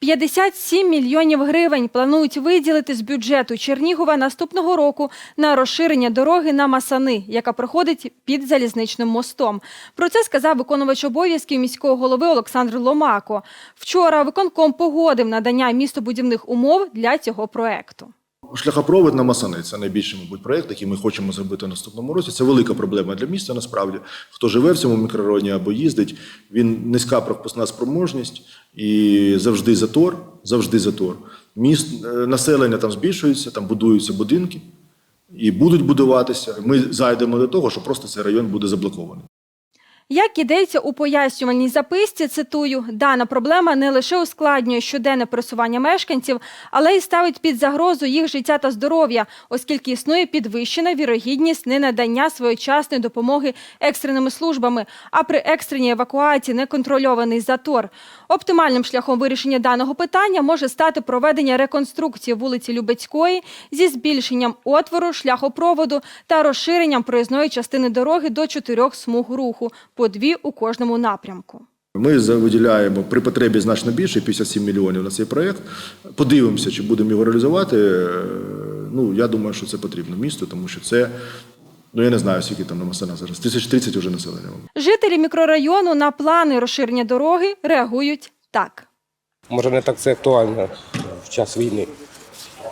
57 мільйонів гривень планують виділити з бюджету Чернігова наступного року на розширення дороги на Масани, яка проходить під залізничним мостом. Про це сказав виконувач обов'язків міського голови Олександр Ломако. Вчора виконком погодив надання містобудівних умов для цього проекту. Шляхопровод на Масани це найбільший, мабуть, проект, який ми хочемо зробити наступному році. Це велика проблема для міста. Насправді, хто живе в цьому мікрорайоні або їздить, він низька пропускна спроможність і завжди затор. Завжди затор. Міст е, населення там збільшується, там будуються будинки і будуть будуватися. Ми зайдемо до того, що просто цей район буде заблокований. Як ідеться у пояснювальній записці, цитую, дана проблема не лише ускладнює щоденне пересування мешканців, але й ставить під загрозу їх життя та здоров'я, оскільки існує підвищена вірогідність ненадання своєчасної допомоги екстреними службами, а при екстреній евакуації неконтрольований затор. Оптимальним шляхом вирішення даного питання може стати проведення реконструкції вулиці Любецької зі збільшенням отвору, шляхопроводу та розширенням проїзної частини дороги до чотирьох смуг руху, по дві у кожному напрямку. Ми виділяємо при потребі значно більше 57 мільйонів на цей проект. Подивимося, чи будемо його реалізувати. Е, Ну я думаю, що це потрібно місту, тому що це. Ну, я не знаю, скільки там на Масана зараз. 1030 вже населення. Жителі мікрорайону на плани розширення дороги реагують так. Може, не так це актуально в час війни.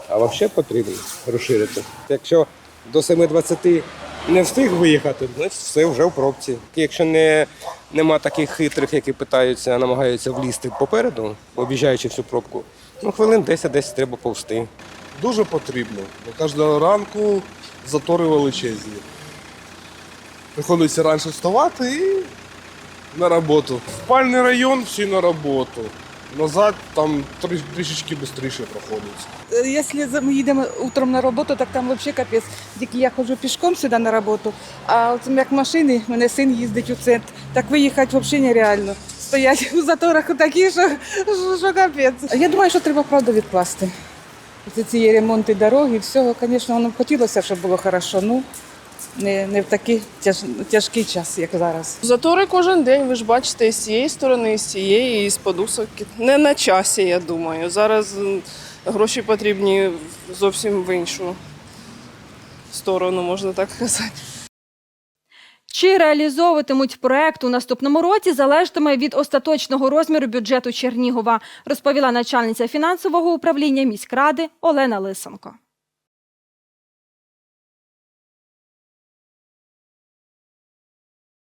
А взагалі потрібно розширити. Якщо до 7.20 не встиг виїхати, значить все вже в пробці. Якщо не, нема таких хитрих, які питаються, намагаються влізти попереду, об'їжджаючи всю пробку, ну хвилин 10-10 треба повсти. Дуже потрібно. Бо кожного ранку затори величезні. Приходиться раніше вставати і на роботу. Спальний район всі на роботу. Назад там трі- трішечки швидше проходить. Если за- мы едем утром на работу, так там вообще капець. Тільки я ходжу пішком сюди на роботу, а як машини, мене син їздить у центр, так виїхати взагалі нереально. Стоять у заторах такі, що, що, капець. Я думаю, що треба правда відкласти. Ці ремонти дороги, всього, звісно, б хотілося, щоб було хорошо, ну не, не в такий тяж, тяжкий час, як зараз. Затори кожен день, ви ж бачите, і з цієї сторони, і з цієї, і з подусок. Не на часі, я думаю. Зараз гроші потрібні зовсім в іншу сторону, можна так сказати. Чи реалізовуватимуть проект у наступному році залежатиме від остаточного розміру бюджету Чернігова, розповіла начальниця фінансового управління міськради Олена Лисенко.